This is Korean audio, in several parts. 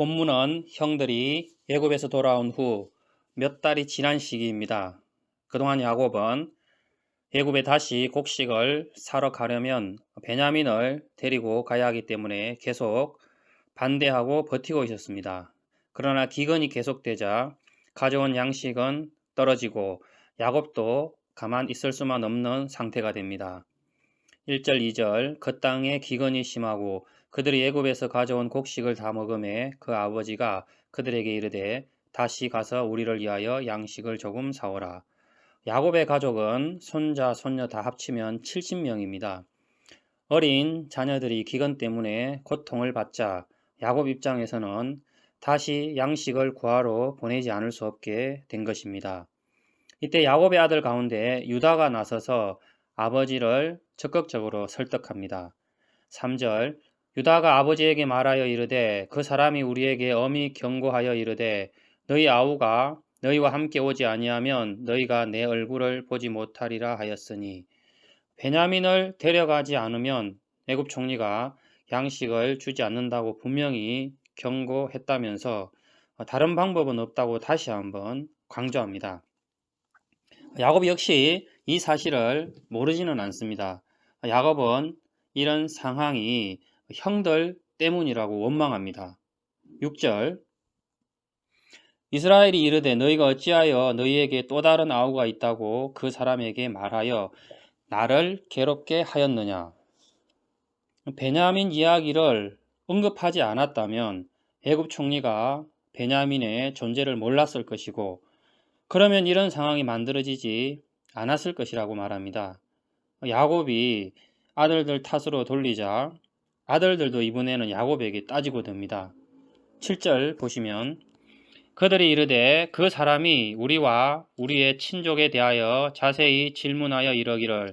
본문은 형들이 애굽에서 돌아온 후 몇 달이 지난 시기입니다. 그동안 야곱은 애굽에 다시 곡식을 사러 가려면 베냐민을 데리고 가야 하기 때문에 계속 반대하고 버티고 있었습니다. 그러나 기근이 계속되자 가져온 양식은 떨어지고 야곱도 가만 있을 수만 없는 상태가 됩니다. 1절, 2절 그 땅에 기근이 심하고 그들이 애굽에서 가져온 곡식을 다 먹음에 그 아버지가 그들에게 이르되 다시 가서 우리를 위하여 양식을 조금 사오라. 야곱의 가족은 손자, 손녀 다 합치면 70명입니다. 어린 자녀들이 기근 때문에 고통을 받자 야곱 입장에서는 다시 양식을 구하러 보내지 않을 수 없게 된 것입니다. 이때 야곱의 아들 가운데 유다가 나서서 아버지를 적극적으로 설득합니다. 3절 유다가 아버지에게 말하여 이르되 그 사람이 우리에게 엄히 경고하여 이르되 너희 아우가 너희와 함께 오지 아니하면 너희가 내 얼굴을 보지 못하리라 하였으니 베냐민을 데려가지 않으면 애굽 총리가 양식을 주지 않는다고 분명히 경고했다면서 다른 방법은 없다고 다시 한번 강조합니다. 야곱 역시 이 사실을 모르지는 않습니다. 야곱은 이런 상황이 형들 때문이라고 원망합니다. 6절 이스라엘이 이르되 너희가 어찌하여 너희에게 또 다른 아우가 있다고 그 사람에게 말하여 나를 괴롭게 하였느냐. 베냐민 이야기를 언급하지 않았다면 애굽 총리가 베냐민의 존재를 몰랐을 것이고 그러면 이런 상황이 만들어지지 않았을 것이라고 말합니다. 야곱이 아들들 탓으로 돌리자 아들들도 이번에는 야곱에게 따지고 듭니다. 7절 보시면 그들이 이르되 그 사람이 우리와 우리의 친족에 대하여 자세히 질문하여 이러기를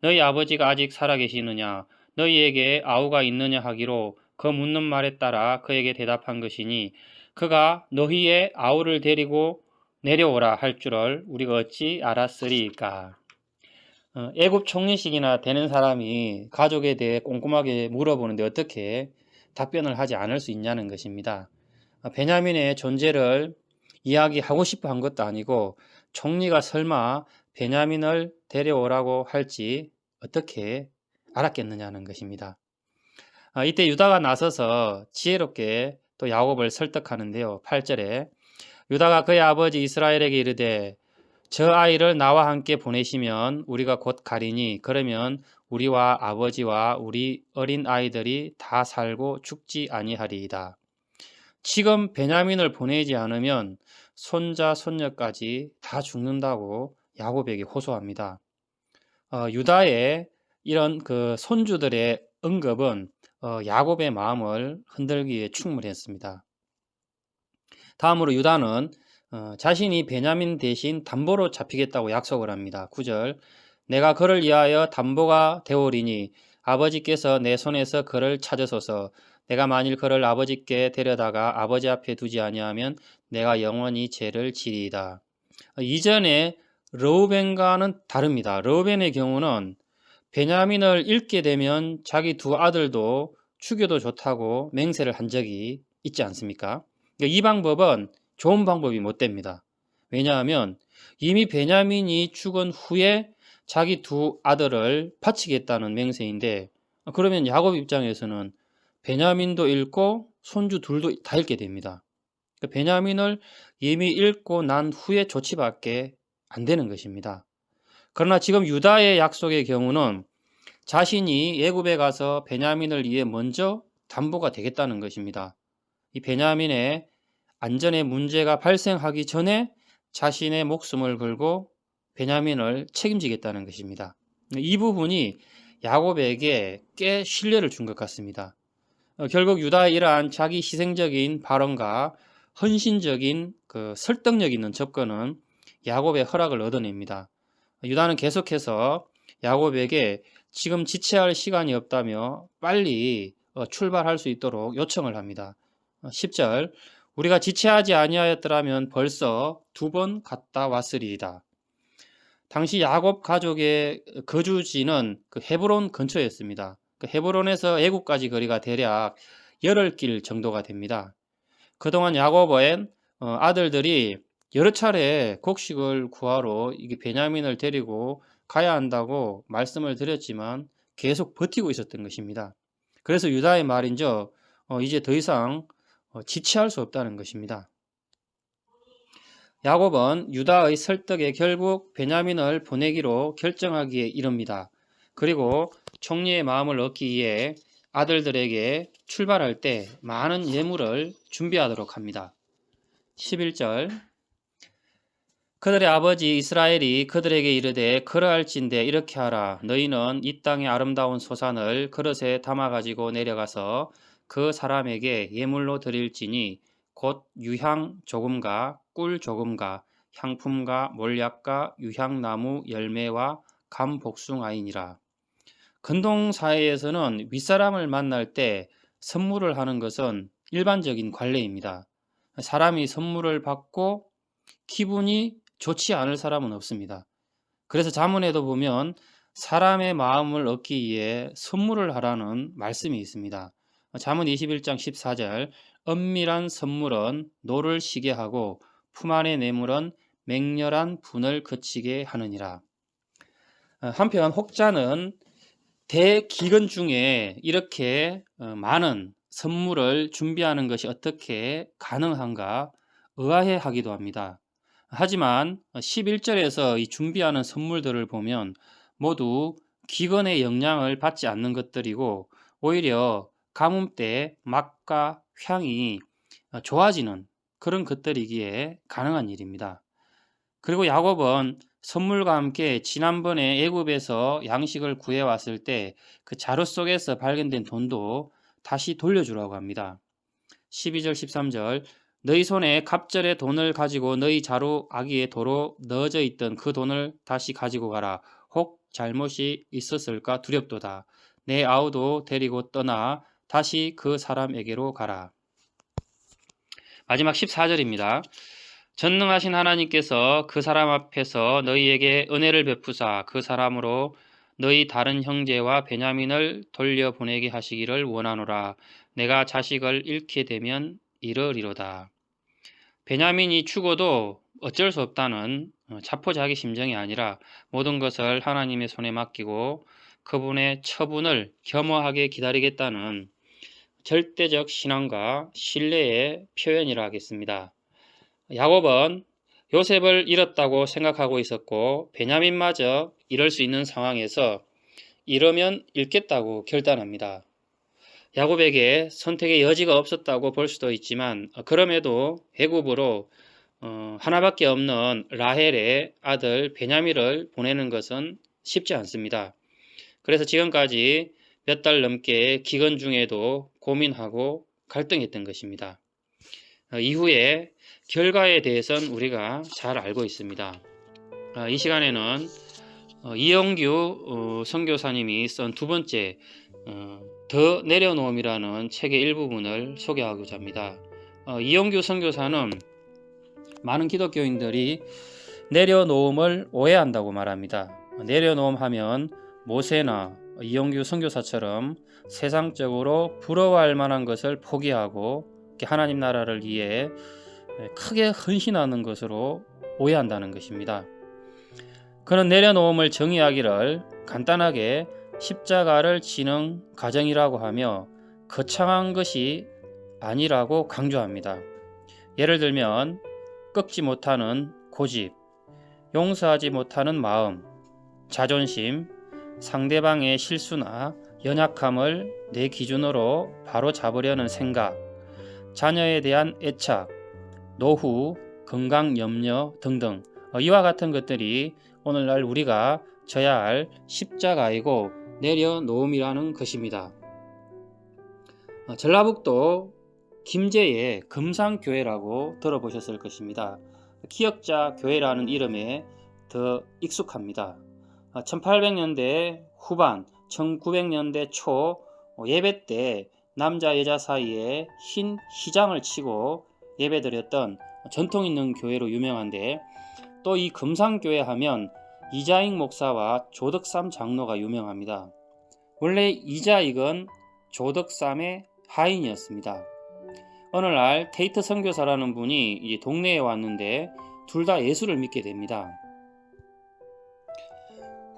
너희 아버지가 아직 살아계시느냐 너희에게 아우가 있느냐 하기로 그 묻는 말에 따라 그에게 대답한 것이니 그가 너희의 아우를 데리고 내려오라 할 줄을 우리가 어찌 알았으리까 어, 애굽 총리식이나 되는 사람이 가족에 대해 꼼꼼하게 물어보는데 어떻게 답변을 하지 않을 수 있냐는 것입니다. 어, 베냐민의 존재를 이야기하고 싶어 한 것도 아니고 총리가 설마 베냐민을 데려오라고 할지 어떻게 알았겠느냐는 것입니다. 어, 이때 유다가 나서서 지혜롭게 또 야곱을 설득하는데요. 8절에 유다가 그의 아버지 이스라엘에게 이르되 저 아이를 나와 함께 보내시면 우리가 곧 가리니 그러면 우리와 아버지와 우리 어린 아이들이 다 살고 죽지 아니하리이다. 지금 베냐민을 보내지 않으면 손자 손녀까지 다 죽는다고 야곱에게 호소합니다. 어, 유다의 이런 그 손주들의 응급은 어, 야곱의 마음을 흔들기에 충분했습니다. 다음으로 유다는 어, 자신이 베냐민 대신 담보로 잡히겠다고 약속을 합니다. 9절 내가 그를 위하여 담보가 되오리니 아버지께서 내 손에서 그를 찾으소서 내가 만일 그를 아버지께 데려다가 아버지 앞에 두지 아니하면 내가 영원히 죄를 지리이다. 이전에 러우벤과는 다릅니다. 러우벤의 경우는 베냐민을 잃게 되면 자기 두 아들도 죽여도 좋다고 맹세를 한 적이 있지 않습니까? 그러니까 이 방법은 좋은 방법이 못 됩니다. 왜냐하면 이미 베냐민이 죽은 후에 자기 두 아들을 바치겠다는 맹세인데 그러면 야곱 입장에서는 베냐민도 잃고 손주 둘도 다 잃게 됩니다. 그러니까 베냐민을 이미 잃고 난 후에 조치밖에 안 되는 것입니다. 그러나 지금 유다의 약속의 경우는 자신이 예굽에 가서 베냐민을 위해 먼저 담보가 되겠다는 것입니다. 이 베냐민의 안전에 문제가 발생하기 전에 자신의 목숨을 걸고 베냐민을 책임지겠다는 것입니다. 이 부분이 야곱에게 꽤 신뢰를 준 것 같습니다. 어, 결국 유다의 이러한 자기 희생적인 발언과 헌신적인 그 설득력 있는 접근은 야곱의 허락을 얻어냅니다. 유다는 계속해서 야곱에게 지금 지체할 시간이 없다며 빨리 어, 출발할 수 있도록 요청을 합니다. 10절 어, 우리가 지체하지 아니하였더라면 벌써 두 번 갔다 왔으리이다. 당시 야곱 가족의 거주지는 그 헤브론 근처였습니다. 그 헤브론에서 애국까지 거리가 대략 열흘 길 정도가 됩니다. 그동안 야고보의 어, 아들들이 여러 차례 곡식을 구하러 베냐민을 데리고 가야 한다고 말씀을 드렸지만 계속 버티고 있었던 것입니다. 그래서 유다의 말인저 어, 이제 더 이상 어, 지체할 수 없다는 것입니다. 야곱은 유다의 설득에 결국 베냐민을 보내기로 결정하기에 이릅니다. 그리고 총리의 마음을 얻기 위해 아들들에게 출발할 때 많은 예물을 준비하도록 합니다. 11절 그들의 아버지 이스라엘이 그들에게 이르되 그러할진대 이렇게 하라 너희는 이 땅의 아름다운 소산을 그릇에 담아 가지고 내려가서 그 사람에게 예물로 드릴지니 곧 유향 조금과 꿀 조금과 향품과 몰약과 유향나무 열매와 감 복숭아이니라. 근동 사회에서는 윗사람을 만날 때 선물을 하는 것은 일반적인 관례입니다. 사람이 선물을 받고 기분이 좋지 않을 사람은 없습니다. 그래서 자문에도 보면 사람의 마음을 얻기 위해 선물을 하라는 말씀이 있습니다. 자문 21장 14절 은밀한 선물은 노를 시게 하고 품 안의 뇌물은 맹렬한 분을 그치게 하느니라. 한편 혹자는 대기근 중에 이렇게 어, 많은 선물을 준비하는 것이 어떻게 가능한가 의아해 하기도 합니다. 하지만 11절에서 이 준비하는 선물들을 보면 모두 기근의 영향을 받지 않는 것들이고 오히려 가뭄 때 맛과 향이 좋아지는 그런 것들이기에 가능한 일입니다. 그리고 야곱은 선물과 함께 지난번에 애굽에서 양식을 구해 왔을 때 그 자루 속에서 발견된 돈도 다시 돌려주라고 합니다. 12절 13절 너희 손에 갑절의 돈을 가지고 너희 자루 아기의 도로 넣어져 있던 그 돈을 다시 가지고 가라. 혹 잘못이 있었을까 두렵도다. 내 아우도 데리고 떠나 다시 그 사람에게로 가라. 마지막 14절입니다. 전능하신 하나님께서 그 사람 앞에서 너희에게 은혜를 베푸사 그 사람으로 너희 다른 형제와 베냐민을 돌려보내게 하시기를 원하노라. 내가 자식을 잃게 되면 이러리로다. 베냐민이 죽어도 어쩔 수 없다는 어, 자포자기 심정이 아니라 모든 것을 하나님의 손에 맡기고 그분의 처분을 겸허하게 기다리겠다는 절대적 신앙과 신뢰의 표현이라 하겠습니다. 야곱은 요셉을 잃었다고 생각하고 있었고 베냐민마저 이럴 수 있는 상황에서 이러면 잃겠다고 결단합니다. 야곱에게 선택의 여지가 없었다고 볼 수도 있지만 어, 그럼에도 애굽으로 어, 하나밖에 없는 라헬의 아들 베냐미를 보내는 것은 쉽지 않습니다. 그래서 지금까지 몇 달 넘게 기근 중에도 고민하고 갈등했던 것입니다. 어, 이후에 결과에 대해서는 우리가 잘 알고 있습니다. 어, 이 시간에는 어, 이영규 어, 선교사님이 쓴 두 번째 어, 더 내려놓음이라는 책의 일부분을 소개하고자 합니다. 어, 이영규 선교사는 많은 기독교인들이 내려놓음을 오해한다고 말합니다. 내려놓음 하면 모세나 이영규 선교사처럼 세상적으로 부러워할 만한 것을 포기하고 하나님 나라를 위해 크게 헌신하는 것으로 오해한다는 것입니다. 그는 내려놓음을 정의하기를 간단하게 십자가를 지는 가정이라고 하며 거창한 것이 아니라고 강조합니다. 예를 들면 꺾지 못하는 고집, 용서하지 못하는 마음, 자존심, 상대방의 실수나 연약함을 내 기준으로 바로 잡으려는 생각, 자녀에 대한 애착, 노후, 건강 염려 등등 어, 이와 같은 것들이 오늘날 우리가 져야 할 십자가이고 내려놓음이라는 것입니다. 어, 전라북도 김제의 금상교회라고 들어보셨을 것입니다. 기역자 교회라는 이름에 더 익숙합니다. 1800년대 어, 후반, 1900년대 초 어, 예배 때 남자 여자 사이에 흰 희장을 치고 예배드렸던 전통 있는 교회로 유명한데 또 이 금상교회 하면 이자익 목사와 조덕삼 장로가 유명합니다. 원래 이자익은 조덕삼의 하인이었습니다. 어느 날 테이트 선교사라는 분이 동네에 왔는데 둘 다 예수를 믿게 됩니다.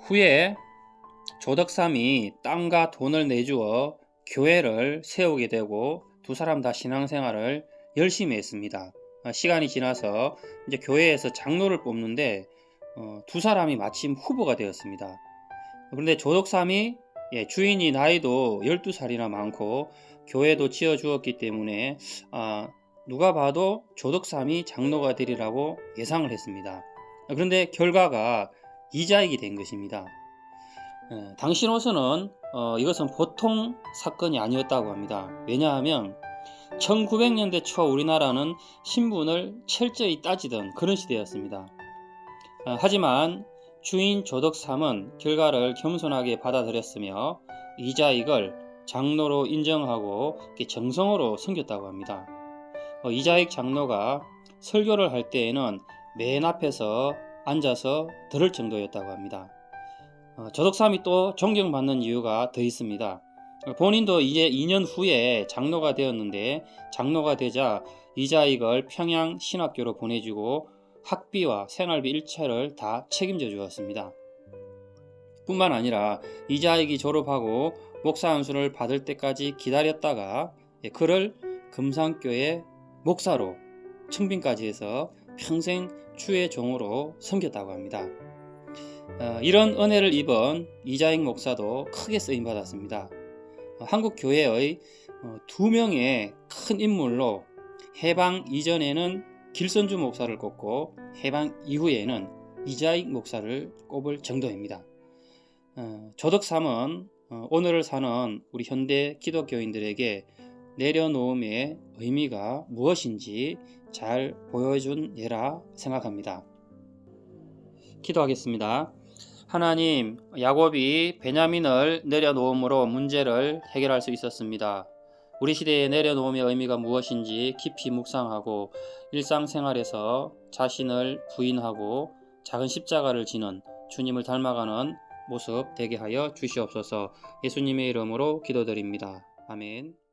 후에 조덕삼이 땅과 돈을 내주어 교회를 세우게 되고 두 사람 다 신앙생활을 열심히 했습니다. 아, 시간이 지나서 이제 교회에서 장로를 뽑는데 어, 두 사람이 마침 후보가 되었습니다. 그런데 조덕삼이 예, 주인이 나이도 12살이나 많고 교회도 지어 주었기 때문에 아, 누가 봐도 조덕삼이 장로가 되리라고 예상을 했습니다. 그런데 결과가 이자익이 된 것입니다. 예, 당시로서는 어, 이것은 보통 사건이 아니었다고 합니다. 왜냐하면 1900년대 초 우리나라는 신분을 철저히 따지던 그런 시대였습니다. 어, 하지만 주인 조덕삼은 결과를 겸손하게 받아들였으며 이자익을 장로로 인정하고 정성으로 섬겼다고 합니다. 어, 이자익 장로가 설교를 할 때에는 맨 앞에서 앉아서 들을 정도였다고 합니다. 어, 조덕삼이 또 존경받는 이유가 더 있습니다. 어, 본인도 이제 2년 후에 장로가 되었는데 장로가 되자 이자익을 평양 신학교로 보내주고 학비와 생활비 일체를 다 책임져 주었습니다. 뿐만 아니라 이자익이 졸업하고 목사 안수를 받을 때까지 기다렸다가 예, 그를 금산교회 목사로 청빙까지 해서 평생 주의 종으로 섬겼다고 합니다. 어, 이런 은혜를 입은 이자익 목사도 크게 쓰임 받았습니다. 어, 한국 교회의 어, 두 명의 큰 인물로 해방 이전에는 길선주 목사를 꼽고 해방 이후에는 이자익 목사를 꼽을 정도입니다. 어, 조덕삼은 어, 오늘을 사는 우리 현대 기독교인들에게 내려놓음의 의미가 무엇인지 잘 보여준 예라 생각합니다. 기도하겠습니다. 하나님, 야곱이 베냐민을 내려놓음으로 문제를 해결할 수 있었습니다. 우리 시대의 내려놓음의 의미가 무엇인지 깊이 묵상하고 일상생활에서 자신을 부인하고 작은 십자가를 지는 주님을 닮아가는 모습 되게 하여 주시옵소서 예수님의 이름으로 기도드립니다. 아멘.